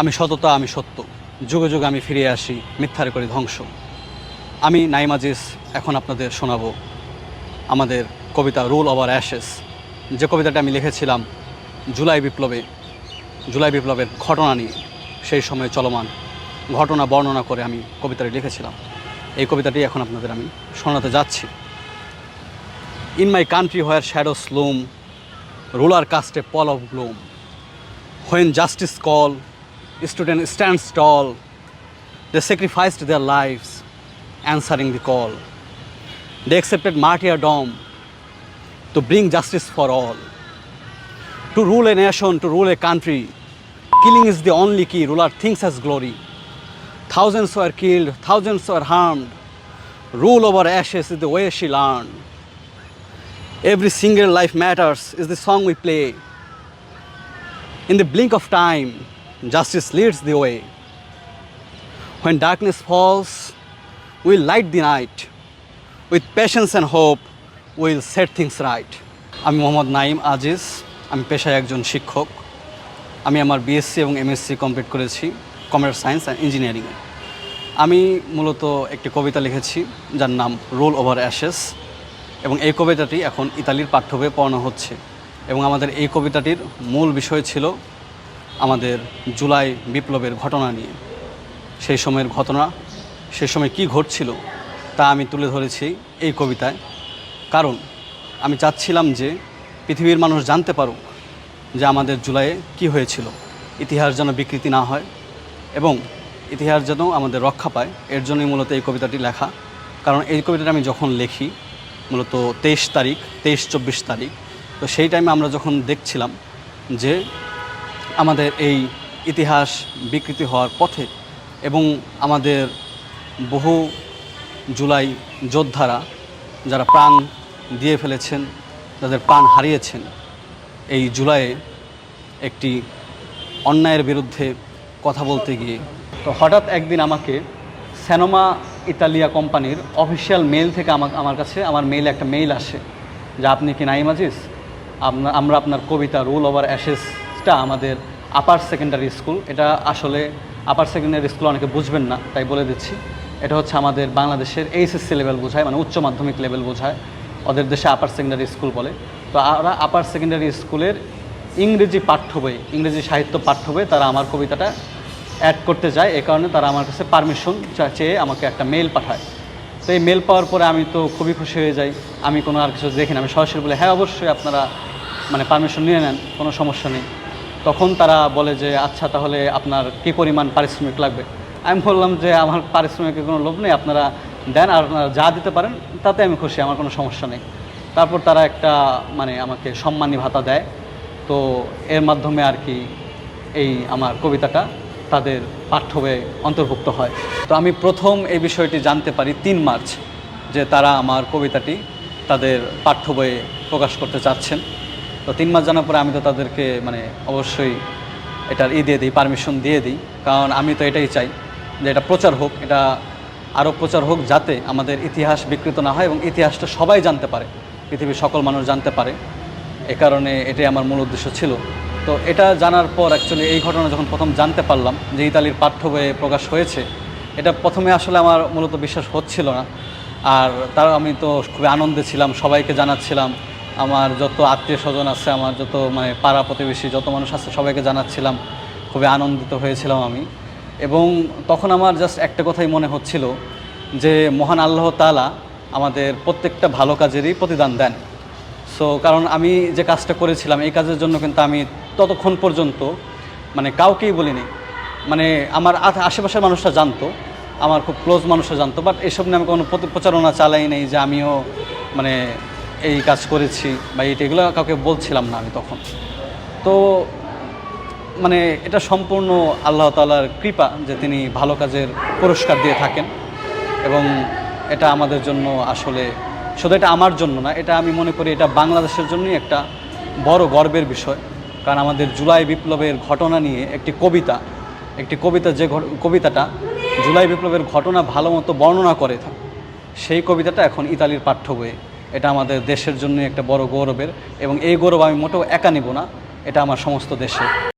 আমি সততা, আমি সত্য। যুগে যুগে আমি ফিরে আসি, মিথ্যার করে ধ্বংস। আমি নাইমাজিস এখন আপনাদের শোনাবো আমাদের কবিতা রুল ওভার অ্যাশেস। যে কবিতাটা আমি লিখেছিলাম জুলাই বিপ্লবে, জুলাই বিপ্লবের ঘটনা নিয়ে, সেই সময়ে চলমান ঘটনা বর্ণনা করে আমি কবিতাটি লিখেছিলাম। এই কবিতাটি এখন আপনাদের আমি শোনাতে যাচ্ছি। In my country where shadow slum ruler caste pall of gloom when justice call student stands tall They sacrificed their lives answering the call. They accepted martyrdom to bring justice for all. To rule a nation, to rule a country, killing is the only key. Ruler thinks as glory. Thousands were killed, thousands were harmed. Rule over ashes is the way she learned. Every single life matters is the song we play. In the blink of time, justice leads the way. When darkness falls, we light the night. With patience and hope will set things right আমি মোহাম্মদ নাইম আজিজ আমি পেশায় একজন শিক্ষক। আমি আমার BSc এবং MSc complete করেছি computer science and ইঞ্জিনিয়ারিংয়ে আমি মূলত একটি কবিতা লিখেছি যার নাম রোল ওভার অ্যাশেস এবং এই কবিতাটি এখন ইতালির পাঠ্য বইয়ে পড়ানো হচ্ছে। এবং আমাদের এই কবিতাটির মূল বিষয় ছিল আমাদের জুলাই বিপ্লবের ঘটনা নিয়ে। সেই সময়ের ঘটনা, সে সময় কি ঘটছিল, তা আমি তুলে ধরেছি এই কবিতায়। কারণ আমি চাচ্ছিলাম যে পৃথিবীর মানুষ জানতে পারুক যে আমাদের জুলাইয়ে কি হয়েছিল, ইতিহাস যেন বিকৃতি না হয় এবং ইতিহাস যেন আমাদের রক্ষা পায়। এর জন্যই মূলত এই কবিতাটি লেখা। কারণ এই কবিতাটা আমি যখন লিখি, মূলত তেইশ তারিখ, তেইশ চব্বিশ তারিখ, তো সেই টাইমে আমরা যখন দেখছিলাম যে আমাদের এই ইতিহাস বিকৃতি হওয়ার পথে এবং আমাদের বহু জুলাই যোদ্ধারা যারা প্রাণ দিয়ে ফেলেছেন তাদের প্রাণ হারিয়েছেন, এই জুলাইয়ে একটি অন্যায়ের বিরুদ্ধে কথা বলতে গিয়ে। তো হঠাৎ একদিন আমাকে স্যানোমা ইতালিয়া কোম্পানির অফিসিয়াল মেল থেকে আমার আমার কাছে আমার মেইলে একটা মেইল আসে যে, আপনি কি নাইম আজিজ? আমরা আপনার কবিতা রুল ওভার অ্যাশেসটা আমাদের আপার সেকেন্ডারি স্কুল এটা আসলে আপার সেকেন্ডারি স্কুল অনেকে বুঝবেন না, তাই বলে দিচ্ছি। এটা হচ্ছে আমাদের বাংলাদেশের এইচএসসি লেভেল বোঝায় মানে উচ্চ মাধ্যমিক লেভেল বোঝায়। ওদের দেশে আপার সেকেন্ডারি স্কুল বলে। তো আমরা আপার সেকেন্ডারি স্কুলের ইংরেজি পাঠ্য বই, ইংরেজি সাহিত্য পাঠ্য বই তারা আমার কবিতাটা অ্যাড করতে যায়। এ কারণে তারা আমার কাছে পারমিশন চেয়ে আমাকে একটা মেল পাঠায়। তো এই মেল পাওয়ার পরে আমি তো খুবই খুশি হয়ে যাই। আমি কোনো আর কিছু দেখি না। আমি সরাসরি বলে হ্যাঁ অবশ্যই আপনারা মানে পারমিশন নিয়ে নেন, কোনো সমস্যা নেই। তখন তারা বলে যে আচ্ছা তাহলে আপনার কী পরিমাণ পারিশ্রমিক লাগবে? আমি বললাম যে, আমার পারিশ্রমিকের কোনো লোভ নেই, আপনারা দেন আর আপনারা যা দিতে পারেন, তাতে আমি খুশি, আমার কোনো সমস্যা নেই। তারপর তারা একটা মানে আমাকে সম্মানী ভাতা দেয়। তো এর মাধ্যমে আর কি এই আমার কবিতাটা তাদের পাঠ্য বইয়ে অন্তর্ভুক্ত হয়। তো আমি প্রথম এই বিষয়টি জানতে পারি তিন মার্চ, যে তারা আমার কবিতাটি তাদের পাঠ্য বইয়ে প্রকাশ করতে চাচ্ছেন। তো তিন মাস জানার পরে আমি তো তাদেরকে মানে অবশ্যই এটার ই দিয়ে দিই পারমিশন দিয়ে দিই। কারণ আমি তো এটাই চাই যে এটা প্রচার হোক, এটা আরও প্রচার হোক যাতে আমাদের ইতিহাস বিকৃত না হয় এবং ইতিহাসটা সবাই জানতে পারে, পৃথিবীর সকল মানুষ জানতে পারে। এ কারণে এটাই আমার মূল উদ্দেশ্য ছিল। তো এটা জানার পর অ্যাকচুয়ালি এই ঘটনা যখন প্রথম জানতে পারলাম যে ইতালির পাঠ্য বইয়ে প্রকাশ হয়েছে, এটা প্রথমে আসলে আমার মূলত বিশ্বাস হচ্ছিল না। আর তার আমি তো খুবই আনন্দে ছিলাম, সবাইকে জানাচ্ছিলাম। আমার যত আত্মীয় স্বজন আছে, আমার যত মানে পাড়া প্রতিবেশী, যত মানুষ আছে, সবাইকে জানাচ্ছিলাম। খুবই আনন্দিত হয়েছিলাম আমি। এবং তখন আমার জাস্ট একটা কথাই মনে হচ্ছিল যে, মহান আল্লাহ তালা আমাদের প্রত্যেকটা ভালো কাজেরই প্রতিদান দেন। সো কারণ আমি যে কাজটা করেছিলাম, এই কাজের জন্য কিন্তু আমি ততক্ষণ পর্যন্ত মানে কাউকেই বলিনি। মানে আমার আশেপাশের মানুষরা জানতো, আমার খুব ক্লোজ মানুষরা জানতো বাট এসব নিয়ে আমি কোনো প্রচারণা চালাই নেই যে আমিও মানে এই কাজ করেছি বা এইটা, এগুলো কাউকে বলছিলাম না আমি তখন। তো মানে এটা সম্পূর্ণ আল্লাহ তালার কৃপা যে তিনি ভালো কাজের পুরস্কার দিয়ে থাকেন এবং এটা আমাদের জন্য আসলে, শুধু এটা আমার জন্য না, এটা আমি মনে করি এটা বাংলাদেশের জন্যই একটা বড় গর্বের বিষয়। কারণ আমাদের জুলাই বিপ্লবের ঘটনা নিয়ে একটি কবিতা একটি কবিতা যে কবিতাটা জুলাই বিপ্লবের ঘটনা ভালো মতো বর্ণনা করে সেই কবিতাটা এখন ইতালির পাঠ্য বইয়ে। এটা আমাদের দেশের জন্য একটা বড় গৌরবের, এবং এই গৌরব আমি মোটেও একা নিব না, এটা আমার সমস্ত দেশে।